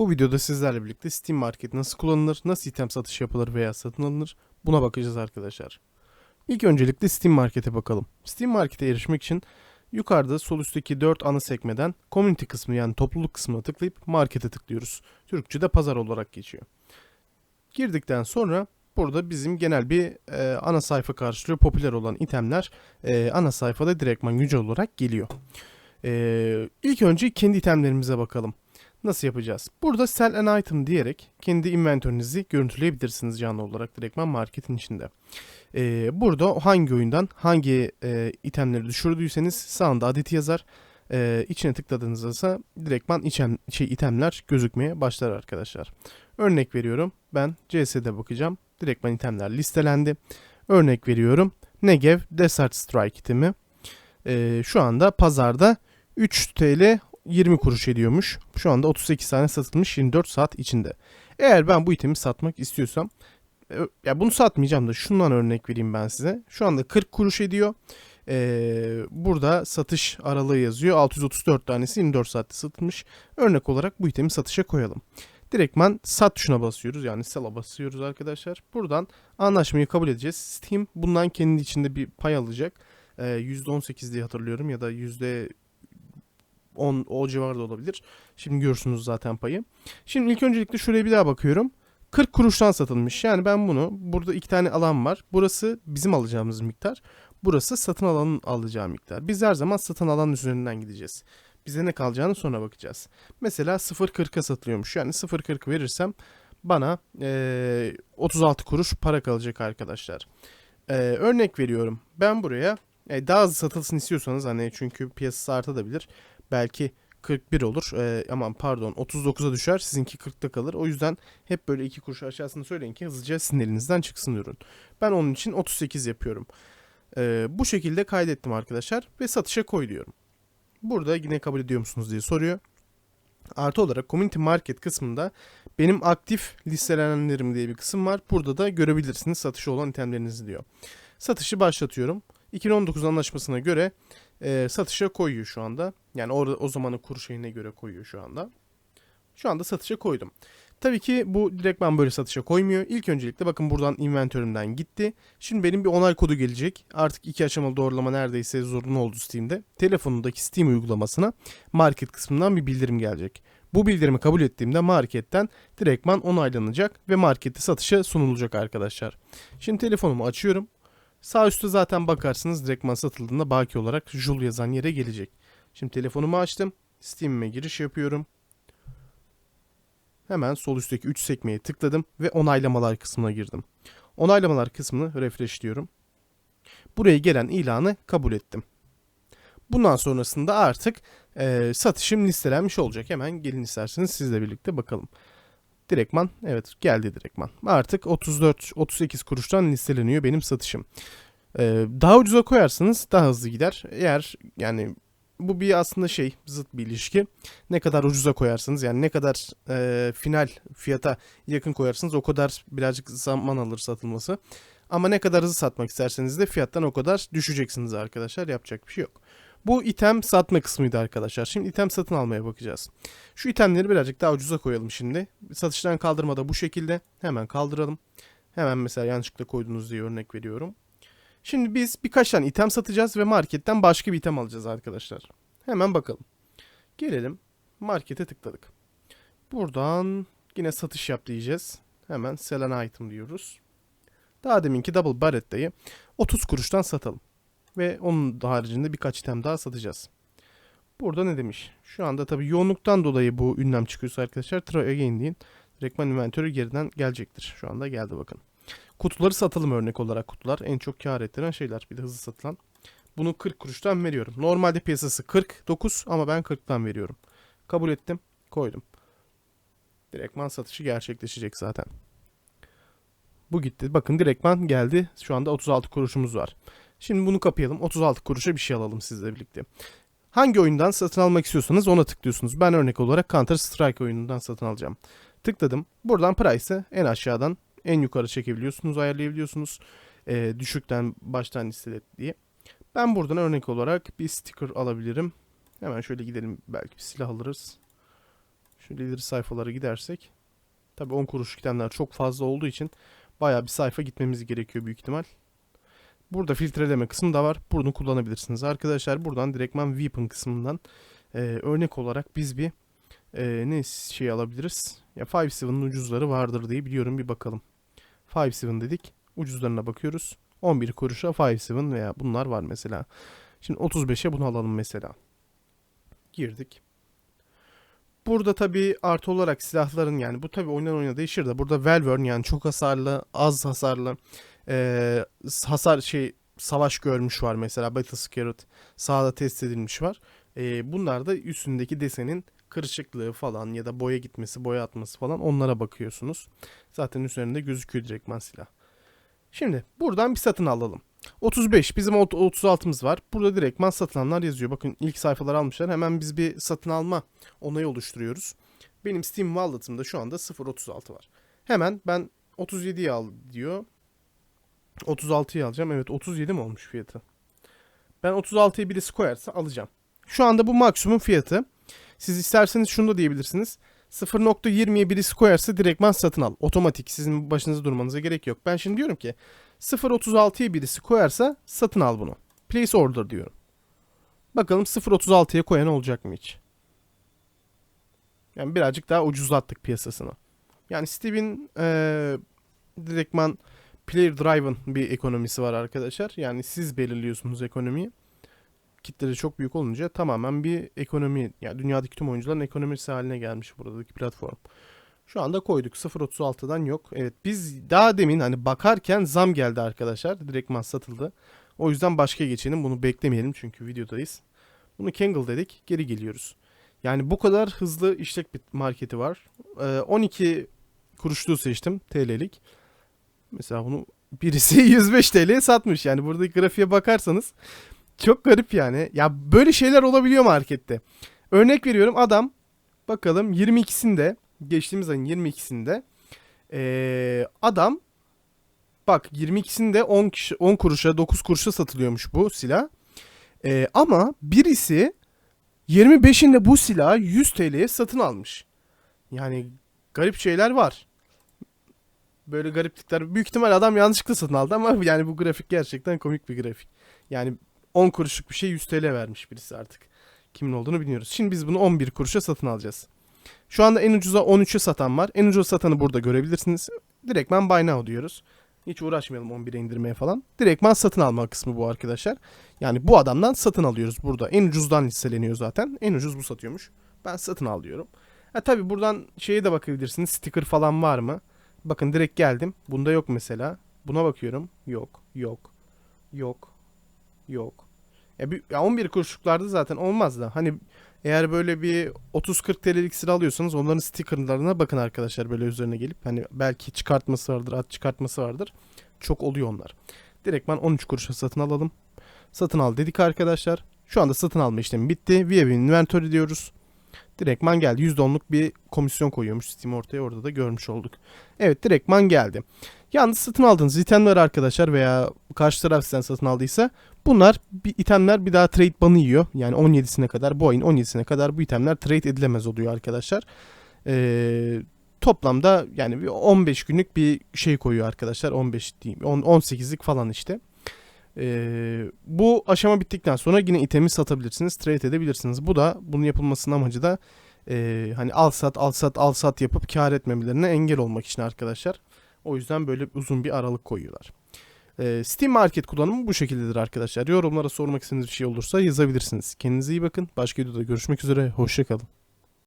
Bu videoda sizlerle birlikte Steam Market nasıl kullanılır, nasıl item satış yapılır veya satın alınır buna bakacağız arkadaşlar. İlk öncelikle Steam Market'e bakalım. Steam Market'e erişmek için yukarıda sol üstteki 4 ana sekmeden Community kısmı yani topluluk kısmına tıklayıp Market'e tıklıyoruz. Türkçe'de pazar olarak geçiyor. Girdikten sonra burada bizim genel bir e, ana sayfa karşılıyor. Popüler olan itemler e, ana sayfada direktman güncel olarak geliyor. E, ilk önce kendi itemlerimize bakalım. Nasıl yapacağız? Burada sell an item diyerek kendi inventörünüzü görüntüleyebilirsiniz canlı olarak direktman marketin içinde. Ee, burada hangi oyundan hangi e, itemleri düşürdüyseniz sağında adeti yazar. Ee, içine tıkladığınızda ise direktman içen, şey, itemler gözükmeye başlar arkadaşlar. Örnek veriyorum ben CS'de bakacağım. Direktman itemler listelendi. Örnek veriyorum Negev Desert Strike itemi. Ee, şu anda pazarda 3 TL 20 kuruş ediyormuş. Şu anda 38 tane satılmış 24 saat içinde. Eğer ben bu itemi satmak istiyorsam e, ya bunu satmayacağım da şundan örnek vereyim ben size. Şu anda 40 kuruş ediyor. Ee, burada satış aralığı yazıyor. 634 tanesi 24 saatte satılmış. Örnek olarak bu itemi satışa koyalım. Direktman sat tuşuna basıyoruz. Yani sell'a basıyoruz arkadaşlar. Buradan anlaşmayı kabul edeceğiz. Steam bundan kendi içinde bir pay alacak. Ee, %18 diye hatırlıyorum ya da %10 o civarda olabilir. Şimdi görürsünüz zaten payı. Şimdi ilk öncelikle şuraya bir daha bakıyorum. 40 kuruştan satılmış. Yani ben bunu burada iki tane alan var. Burası bizim alacağımız miktar. Burası satın alanın alacağı miktar. Biz her zaman satın alanın üzerinden gideceğiz. Bize ne kalacağını sonra bakacağız. Mesela 0.40'a satılıyormuş. Yani 0.40 verirsem bana eee, 36 kuruş para kalacak arkadaşlar. Eee, örnek veriyorum. Ben buraya e, daha hızlı satılsın istiyorsanız hani çünkü piyasası artabilir. Belki 41 olur. Ee, aman pardon 39'a düşer. Sizinki 40'ta kalır. O yüzden hep böyle 2 kuruş aşağısını söyleyin ki hızlıca sizin elinizden çıksın ürün. Ben onun için 38 yapıyorum. Ee, bu şekilde kaydettim arkadaşlar ve satışa koy diyorum. Burada yine kabul ediyor musunuz diye soruyor. Artı olarak Community Market kısmında benim aktif listelenenlerim diye bir kısım var. Burada da görebilirsiniz satışı olan itemlerinizi diyor. Satışı başlatıyorum. 2019 anlaşmasına göre e, satışa koyuyor şu anda. Yani orada o zamanın kur şeyine göre koyuyor şu anda. Şu anda satışa koydum. Tabii ki bu direktman böyle satışa koymuyor. İlk öncelikle bakın buradan inventörümden gitti. Şimdi benim bir onay kodu gelecek. Artık iki aşamalı doğrulama neredeyse zorunlu oldu Steam'de. Telefonundaki Steam uygulamasına market kısmından bir bildirim gelecek. Bu bildirimi kabul ettiğimde marketten direktman onaylanacak ve markette satışa sunulacak arkadaşlar. Şimdi telefonumu açıyorum. Sağ üstte zaten bakarsınız direktman satıldığında baki olarak Jul yazan yere gelecek. Şimdi telefonumu açtım. Steam'ime giriş yapıyorum. Hemen sol üstteki 3 sekmeye tıkladım ve onaylamalar kısmına girdim. Onaylamalar kısmını refresh diyorum. Buraya gelen ilanı kabul ettim. Bundan sonrasında artık e, satışım listelenmiş olacak. Hemen gelin isterseniz sizle birlikte bakalım. Direktman evet geldi direktman. Artık 34-38 kuruştan listeleniyor benim satışım. Ee, daha ucuza koyarsanız daha hızlı gider. Eğer yani bu bir aslında şey zıt bir ilişki. Ne kadar ucuza koyarsanız yani ne kadar e, final fiyata yakın koyarsanız o kadar birazcık zaman alır satılması. Ama ne kadar hızlı satmak isterseniz de fiyattan o kadar düşeceksiniz arkadaşlar. Yapacak bir şey yok. Bu item satma kısmıydı arkadaşlar. Şimdi item satın almaya bakacağız. Şu itemleri birazcık daha ucuza koyalım şimdi. Satıştan kaldırma da bu şekilde. Hemen kaldıralım. Hemen mesela yanlışlıkla koydunuz diye örnek veriyorum. Şimdi biz birkaç tane item satacağız ve marketten başka bir item alacağız arkadaşlar. Hemen bakalım. Gelelim. Markete tıkladık. Buradan yine satış yap diyeceğiz. Hemen sell an item diyoruz. Daha deminki double barretta'yı 30 kuruştan satalım. Ve onun haricinde birkaç item daha satacağız. Burada ne demiş? Şu anda tabii yoğunluktan dolayı bu ünlem çıkıyorsa arkadaşlar try again deyin. Direktman inventörü geriden gelecektir. Şu anda geldi bakın. Kutuları satalım örnek olarak kutular. En çok kar ettiren şeyler. Bir de hızlı satılan. Bunu 40 kuruştan veriyorum. Normalde piyasası 49 ama ben 40'tan veriyorum. Kabul ettim. Koydum. Direktman satışı gerçekleşecek zaten. Bu gitti. Bakın direktman geldi. Şu anda 36 kuruşumuz var. Şimdi bunu kapayalım. 36 kuruşa bir şey alalım sizle birlikte. Hangi oyundan satın almak istiyorsanız ona tıklıyorsunuz. Ben örnek olarak Counter Strike oyunundan satın alacağım. Tıkladım. Buradan price'ı en aşağıdan en yukarı çekebiliyorsunuz, ayarlayabiliyorsunuz. Ee, düşükten baştan listelet diye. Ben buradan örnek olarak bir sticker alabilirim. Hemen şöyle gidelim. Belki bir silah alırız. Şöyle ileri sayfalara gidersek. Tabii 10 kuruş gidenler çok fazla olduğu için bayağı bir sayfa gitmemiz gerekiyor büyük ihtimal. Burada filtreleme kısmı da var. Bunu kullanabilirsiniz. Arkadaşlar buradan direktman weapon kısmından e, örnek olarak biz bir e, ne şey alabiliriz? Ya 5.7'ın ucuzları vardır diye biliyorum. Bir bakalım. 5.7 dedik. Ucuzlarına bakıyoruz. 11 kuruşa 5.7 veya bunlar var mesela. Şimdi 35'e bunu alalım mesela. Girdik. Burada tabi artı olarak silahların yani bu tabi oyundan oyuna değişir de burada Velvern yani çok hasarlı, az hasarlı e, hasar şey savaş görmüş var mesela Battle Scarlet sağda test edilmiş var. E, bunlar da üstündeki desenin kırışıklığı falan ya da boya gitmesi, boya atması falan onlara bakıyorsunuz. Zaten üzerinde gözüküyor direktman silah. Şimdi buradan bir satın alalım. 35 bizim ot- 36'mız var. Burada direktman satılanlar yazıyor. Bakın ilk sayfalar almışlar. Hemen biz bir satın alma onayı oluşturuyoruz. Benim Steam Wallet'ımda şu anda 0.36 var. Hemen ben 37'yi al diyor. 36'yı alacağım. Evet 37 mi olmuş fiyatı? Ben 36'yı birisi koyarsa alacağım. Şu anda bu maksimum fiyatı. Siz isterseniz şunu da diyebilirsiniz. 0.20'ye birisi koyarsa direktman satın al. Otomatik. Sizin başınıza durmanıza gerek yok. Ben şimdi diyorum ki 0.36'ya birisi koyarsa satın al bunu. Place order diyorum. Bakalım 0.36'ya koyan olacak mı hiç? Yani birazcık daha ucuzlattık piyasasını. Yani Steve'in eee direktman player driven bir ekonomisi var arkadaşlar. Yani siz belirliyorsunuz ekonomiyi. Kitleri çok büyük olunca tamamen bir ekonomi, yani dünyadaki tüm oyuncuların ekonomisi haline gelmiş buradaki platform. Şu anda koyduk 0.36'dan yok. Evet biz daha demin hani bakarken zam geldi arkadaşlar. Direktman satıldı. O yüzden başka geçelim. Bunu beklemeyelim çünkü videodayız. Bunu Kangle dedik. Geri geliyoruz. Yani bu kadar hızlı işlek bir marketi var. Ee, 12 kuruşluğu seçtim TL'lik. Mesela bunu birisi 105 TL'ye satmış. Yani buradaki grafiğe bakarsanız çok garip yani. Ya böyle şeyler olabiliyor markette. Örnek veriyorum adam bakalım 22'sinde geçtiğimiz ayın 22'sinde ee, adam bak 22'sinde 10 kişi 10 kuruşa 9 kuruşa satılıyormuş bu silah. Ee, ama birisi 25'inde bu silahı 100 TL'ye satın almış. Yani garip şeyler var. Böyle gariplikler. Büyük ihtimal adam yanlışlıkla satın aldı ama yani bu grafik gerçekten komik bir grafik. Yani 10 kuruşluk bir şey 100 TL vermiş birisi artık. Kimin olduğunu bilmiyoruz. Şimdi biz bunu 11 kuruşa satın alacağız. Şu anda en ucuza 13'e satan var. En ucuz satanı burada görebilirsiniz. Direktman buy now diyoruz. Hiç uğraşmayalım 11'e indirmeye falan. Direktman satın alma kısmı bu arkadaşlar. Yani bu adamdan satın alıyoruz burada. En ucuzdan hisseleniyor zaten. En ucuz bu satıyormuş. Ben satın al diyorum. Ha tabi buradan şeye de bakabilirsiniz. Sticker falan var mı? Bakın direkt geldim. Bunda yok mesela. Buna bakıyorum. Yok. Yok. Yok. Yok. Ya, bir, ya 11 kuruşluklarda zaten olmaz da. Hani eğer böyle bir 30-40 TL'lik sıra alıyorsanız onların stickerlarına bakın arkadaşlar böyle üzerine gelip hani belki çıkartması vardır, at çıkartması vardır. Çok oluyor onlar. Direktman 13 kuruşa satın alalım. Satın al dedik arkadaşlar. Şu anda satın alma işlemi bitti. Via inventory diyoruz. Direktman geldi. %10'luk bir komisyon koyuyormuş Steam ortaya. Orada da görmüş olduk. Evet direktman geldi. Yalnız satın aldığınız itemler arkadaşlar veya karşı taraf sizden satın aldıysa bunlar bir itemler bir daha trade banı yiyor. Yani 17'sine kadar bu ayın 17'sine kadar bu itemler trade edilemez oluyor arkadaşlar. Ee, toplamda yani bir 15 günlük bir şey koyuyor arkadaşlar. 15 diyeyim 10, 18'lik falan işte. Ee, bu aşama bittikten sonra yine itemi satabilirsiniz, trade edebilirsiniz. Bu da bunun yapılmasının amacı da e, hani al sat al sat al sat yapıp kar etmemelerine engel olmak için arkadaşlar. O yüzden böyle uzun bir aralık koyuyorlar. Ee, Steam Market kullanımı bu şekildedir arkadaşlar. Yorumlara sormak istediğiniz bir şey olursa yazabilirsiniz. Kendinize iyi bakın. Başka videoda görüşmek üzere. Hoşçakalın.